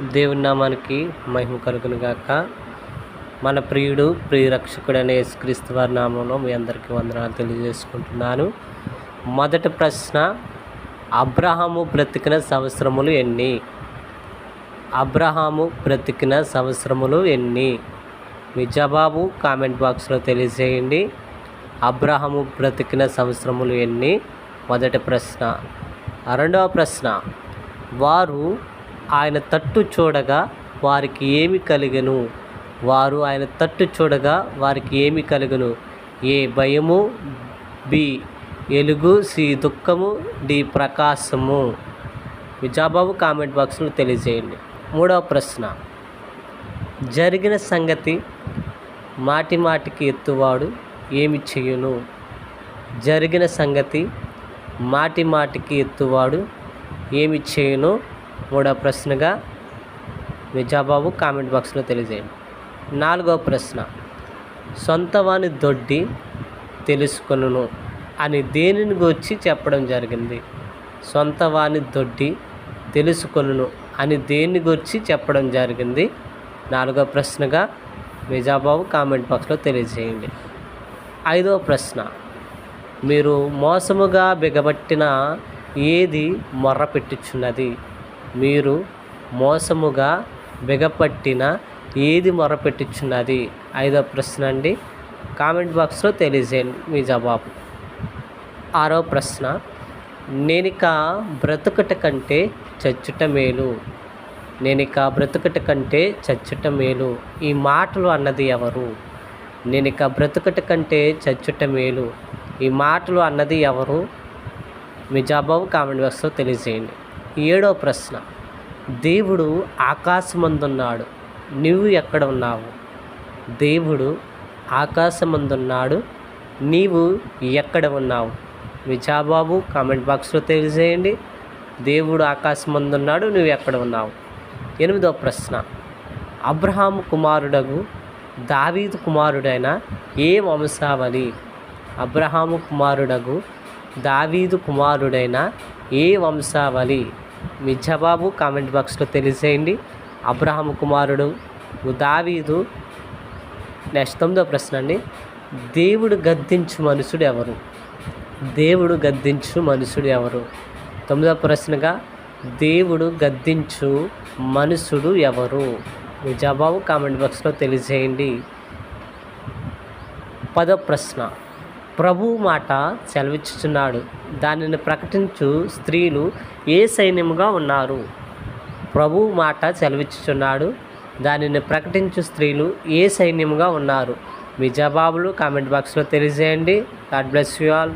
దేవుని నామానికి మహిమ కలుగును గాక. మన ప్రియుడు ప్రియరక్షకుడైన యేసుక్రీస్తు వారి నామంలో మీ అందరికీ వందనాలు తెలియజేసుకుంటున్నాను. మొదటి ప్రశ్న అబ్రహాము బ్రతికిన సంవత్సరములు ఎన్ని? అబ్రహాము బ్రతికిన సంవత్సరములు ఎన్ని? మీ జవాబు కామెంట్ బాక్స్లో తెలియజేయండి. అబ్రహాము బ్రతికిన సంవత్సరములు ఎన్ని? మొదటి ప్రశ్న. రెండవ ప్రశ్న వారు ఆయన తట్టు చూడగా వారికి ఏమి కలిగను? వారు ఆయన తట్టు చూడగా వారికి ఏమి కలుగును? ఏ భయము? బి ఎలుగు? సి దుఃఖము? డి ప్రకాశము? విజాబాబు కామెంట్ బాక్స్లో తెలియజేయండి. మూడవ ప్రశ్న. జరిగిన సంగతి మాటి మాటికి ఎత్తువాడు ఏమి చేయును? జరిగిన సంగతి మాటి మాటికి ఎత్తువాడు ఏమి చేయును? మూడవ ప్రశ్నగా విజాబాబు కామెంట్ బాక్స్లో తెలియజేయండి. నాలుగవ ప్రశ్న సొంతవాని దొడ్డి తెలుసుకొనును అని దేనిని గురించి చెప్పడం జరిగింది? సొంతవాని దొడ్డి తెలుసుకొనును అని దేని గురించి చెప్పడం జరిగింది? నాలుగో ప్రశ్నగా విజాబాబు కామెంట్ బాక్స్లో తెలియజేయండి. ఐదవ ప్రశ్న మీరు మోసముగా బిగబట్టిన ఏది మొర్ర పెట్టుచున్నది మీరు మోసముగా బిగపట్టిన ఏది మొరపెట్టుచున్నది? ఐదో ప్రశ్న అండి. కామెంట్ బాక్స్లో తెలియజేయండి మీ జవాబు. ఆరో ప్రశ్న. నేనిక బ్రతుకట కంటే చచ్చుట మేలు. నేనిక బ్రతుకట కంటే చచ్చుట మేలు. ఈ మాటలు అన్నది ఎవరు? నేనిక బ్రతుకట కంటే చచ్చుట మేలు. ఈ మాటలు అన్నది ఎవరు? మీ జవాబు కామెంట్ బాక్స్లో తెలియజేయండి. ఏడో ప్రశ్న. దేవుడు ఆకాశమందున్నాడు నువ్వు ఎక్కడ ఉన్నావు దేవుడు ఆకాశమందున్నాడు నీవు ఎక్కడ ఉన్నావు? మీ జవాబు కామెంట్ బాక్స్లో తెలియజేయండి. దేవుడు ఆకాశమందున్నాడు నువ్వు ఎక్కడ ఉన్నావు? ఎనిమిదో ప్రశ్న. అబ్రహాం కుమారుడగు దావీదు కుమారుడైన ఏ వంశావళి? అబ్రహాము కుమారుడగు దావీదు కుమారుడైన ఏ వంశావళి? మీ జవాబు కామెంట్ బాక్స్లో తెలియజేయండి. అబ్రహం కుమారుడు దావీదు నెక్స్ట్ తొమ్మిదో ప్రశ్న అండి. దేవుడు గద్దించు మనుషుడు ఎవరు? దేవుడు గద్దించు మనుషుడు ఎవరు? తొమ్మిదో ప్రశ్నగా దేవుడు గద్దించు మనుషుడు ఎవరు? మీ జవాబు కామెంట్ బాక్స్లో తెలియజేయండి. పదో ప్రశ్న. ప్రభు మాట సెలవిచ్చుచున్నాడు. దానిని ప్రకటించు స్త్రీలు ఏ సైన్యముగా ఉన్నారు? ప్రభు మాట సెలవిచ్చుచున్నాడు. దానిని ప్రకటించు స్త్రీలు ఏ సైన్యముగా ఉన్నారు? మీ జవాబులు కామెంట్ బాక్స్లో తెలియజేయండి. God bless you all.